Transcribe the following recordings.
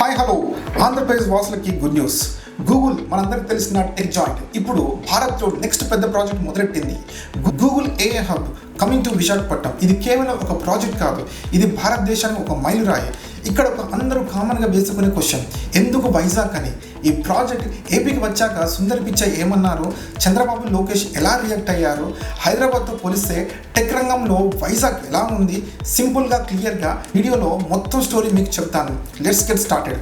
Hi hello. Andhra Pradesh వాసులకి good news. Google మనందరికి తెలిసిన టెక్ జాయింట్ ఇప్పుడు భారత్లో నెక్స్ట్ పెద్ద ప్రాజెక్ట్ మొదలెట్టింది. గూగుల్ ఏఏ హబ్ కమింగ్ టు విశాఖపట్నం. ఇది కేవలం ఒక ప్రాజెక్ట్ కాదు ఇది భారతదేశానికి ఒక మైలురాయి. ఇక్కడ ఒక అందరూ కామన్గా వేసుకునే క్వశ్చన్ ఎందుకు వైజాగ్ అని? ఈ ప్రాజెక్ట్ ఏపీకి వచ్చాక సుందర్ పిచ్చయ్య ఏమన్నారు? చంద్రబాబు లోకేష్ ఎలా రియాక్ట్ అయ్యారు? హైదరాబాద్తో పోలిస్తే టెక్ రంగంలో వైజాగ్ ఎలా ఉంది? సింపుల్గా క్లియర్గా వీడియోలో మొత్తం స్టోరీ మీకు చెప్తాను. లెట్స్ గెట్ స్టార్టెడ్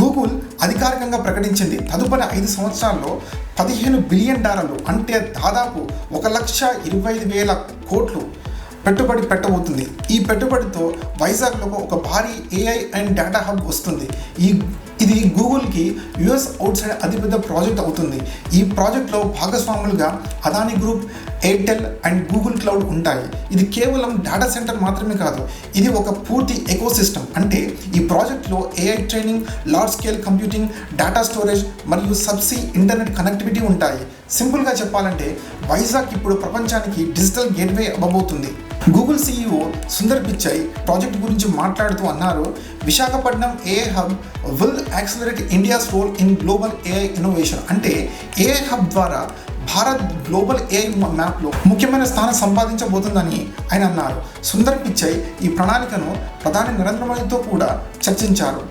గూగుల్ అధికారికంగా ప్రకటించింది. తదుపరి ఐదు సంవత్సరాల్లో పదిహేను బిలియన్ డాలర్లు అంటే దాదాపు ఒక లక్ష ఇరవై ఐదు వేల కోట్లు పెట్టుబడి పెట్టబోతుంది. ఈ పెట్టుబడితో వైజాగ్లో ఒక భారీ ఏఐ అండ్ డేటా హబ్ వస్తుంది. ఈ ఇది గూగుల్కి యుఎస్ అవుట్ సైడ్ అతిపెద్ద ప్రాజెక్ట్ అవుతుంది. ఈ ప్రాజెక్ట్లో భాగస్వాములుగా Adani group Airtel and Google cloud ఉంటాయి. ఇది కేవలం డేటా సెంటర్ మాత్రమే కాదు ఇది ఒక పూర్తి ఎకోసిస్టమ్ అంటే ఈ ప్రాజెక్ట్లో AI training large scale computing data storage మరియు సబ్సీ ఇంటర్నెట్ కనెక్టివిటీ ఉంటాయి. సింపుల్గా చెప్పాలంటే వైజాగ్ ఇప్పుడు ప్రపంచానికి డిజిటల్ గేట్వే అవ్వబోతుంది. Google CEO Sundar Pichai project గురించి మాట్లాడుతూ అన్నారు Visakhapatnam AI hub will accelerate India's role in global AI innovation అంటే ఏఐ హబ్ ద్వారా భారత్ గ్లోబల్ ఏఐ మ్యాప్లో ముఖ్యమైన స్థానం సంపాదించబోతుందని ఆయన అన్నారు. సుందర్ పిచ్చై ఈ ప్రణాళికను ప్రధాని నరేంద్ర మోదీతో కూడా చర్చించారు.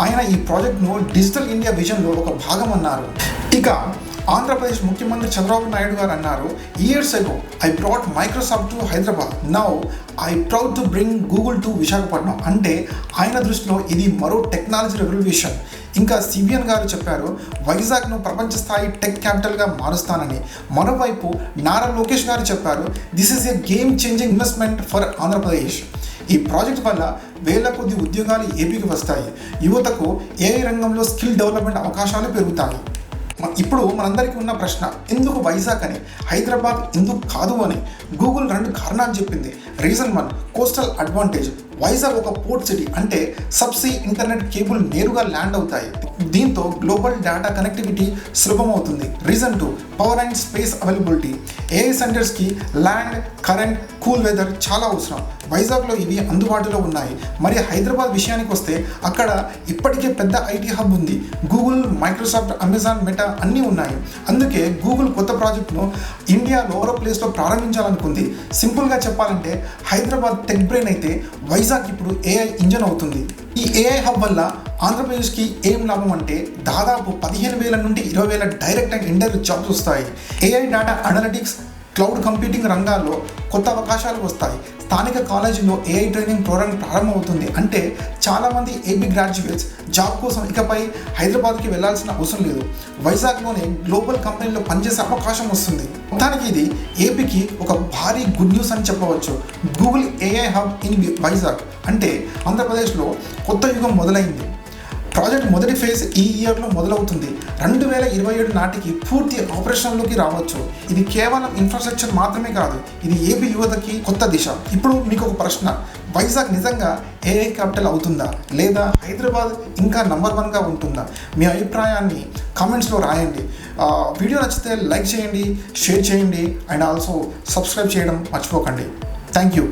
ఆయన ఈ ప్రాజెక్ట్ను డిజిటల్ ఇండియా విజన్లో ఒక భాగం అన్నారు. ఇక ఆంధ్రప్రదేశ్ ముఖ్యమంత్రి చంద్రబాబు నాయుడు గారు అన్నారు years ago I brought Microsoft to Hyderabad now I proud to bring Google to Visakhapatnam అంటే ఆయన దృష్టిలో ఇది మరో టెక్నాలజీ రెవల్యూషన్ ఇంకా సిబిఎన్ గారు చెప్పారు వైజాగ్ను ప్రపంచ స్థాయి టెక్ క్యాపిటల్గా మారుస్తానని. మరోవైపు నారా లోకేష్ గారు చెప్పారు this is a game changing investment for Andhra Pradesh. ఈ ప్రాజెక్ట్ వల్ల వేల కొద్ది ఉద్యోగాలు ఏపీకి వస్తాయి. యువతకు ఏఐ రంగంలో స్కిల్ డెవలప్మెంట్ అవకాశాలు పెరుగుతాయి. ఇప్పుడు మనందరికీ ఉన్న ప్రశ్న ఎందుకు వైజాగ్ అని హైదరాబాద్ ఎందుకు కాదు అని గూగుల్ రెండు కారణాలు చెప్పింది. Reason one coastal advantage. Vizag ఒక పోర్ట్ సిటీ అంటే సబ్సీ ఇంటర్నెట్ కేబుల్ నేరుగా ల్యాండ్ అవుతాయి. దీంతో global data connectivity సులభమవుతుంది. Reason two power and space availability. AI సెంటర్స్కి land current cool weather చాలా అవసరం. వైజాగ్లో ఇవి అందుబాటులో ఉన్నాయి. మరి హైదరాబాద్ విషయానికి వస్తే అక్కడ ఇప్పటికే పెద్ద ఐటీ హబ్ ఉంది. గూగుల్ మైక్రోసాఫ్ట్ అమెజాన్ మెటా అన్నీ ఉన్నాయి. అందుకే గూగుల్ కొత్త ప్రాజెక్ట్ను ఇండియాలో ఓరో ప్లేస్లో ప్రారంభించాలనుకుంది. సింపుల్గా చెప్పాలంటే హైదరాబాద్ టెక్ బ్రెయిన్ అయితే వైజాగ్ ఇప్పుడు ఏఐ ఇంజన్ అవుతుంది. ఈ ఏఐ హబ్ వల్ల ఆంధ్రప్రదేశ్కి ఏం లాభం అంటే దాదాపు పదిహేను వేల నుండి ఇరవై వేల డైరెక్ట్ అండ్ ఇండైరెక్ట్ జాబ్స్ వస్తాయి. AI data analytics cloud computing రంగాల్లో కొత్త అవకాశాలు వస్తాయి. స్థానిక కాలేజీలో ఏఐ ట్రైనింగ్ ప్రోగ్రామ్ ప్రారంభమవుతుంది. అంటే చాలామంది ఏపీ గ్రాడ్యుయేట్స్ జాబ్ కోసం ఇకపై హైదరాబాద్కి వెళ్ళాల్సిన అవసరం లేదు. వైజాగ్లోనే గ్లోబల్ కంపెనీలో పనిచేసే అవకాశం వస్తుంది. మొత్తానికి ఇది ఏపీకి ఒక భారీ గుడ్ న్యూస్ అని చెప్పవచ్చు. Google AI hub in Vizag అంటే ఆంధ్రప్రదేశ్లో కొత్త యుగం మొదలైంది. ప్రాజెక్ట్ మొదటి ఫేజ్ ఈ ఇయర్లో మొదలవుతుంది. రెండు వేల ఇరవై ఏడు నాటికి పూర్తి ఆపరేషన్లోకి రావచ్చు. ఇది కేవలం ఇన్ఫ్రాస్ట్రక్చర్ మాత్రమే కాదు ఇది ఏపీ యువతకి కొత్త దిశ. ఇప్పుడు మీకు ఒక ప్రశ్న. వైజాగ్ నిజంగా ఏఐ క్యాపిటల్ అవుతుందా? లేదా హైదరాబాద్ ఇంకా నంబర్ వన్గా ఉంటుందా? మీ అభిప్రాయాన్ని కామెంట్స్లో రాయండి. వీడియో నచ్చితే లైక్ చేయండి షేర్ చేయండి అండ్ ఆల్సో సబ్స్క్రైబ్ చేయడం మర్చిపోకండి. Thank you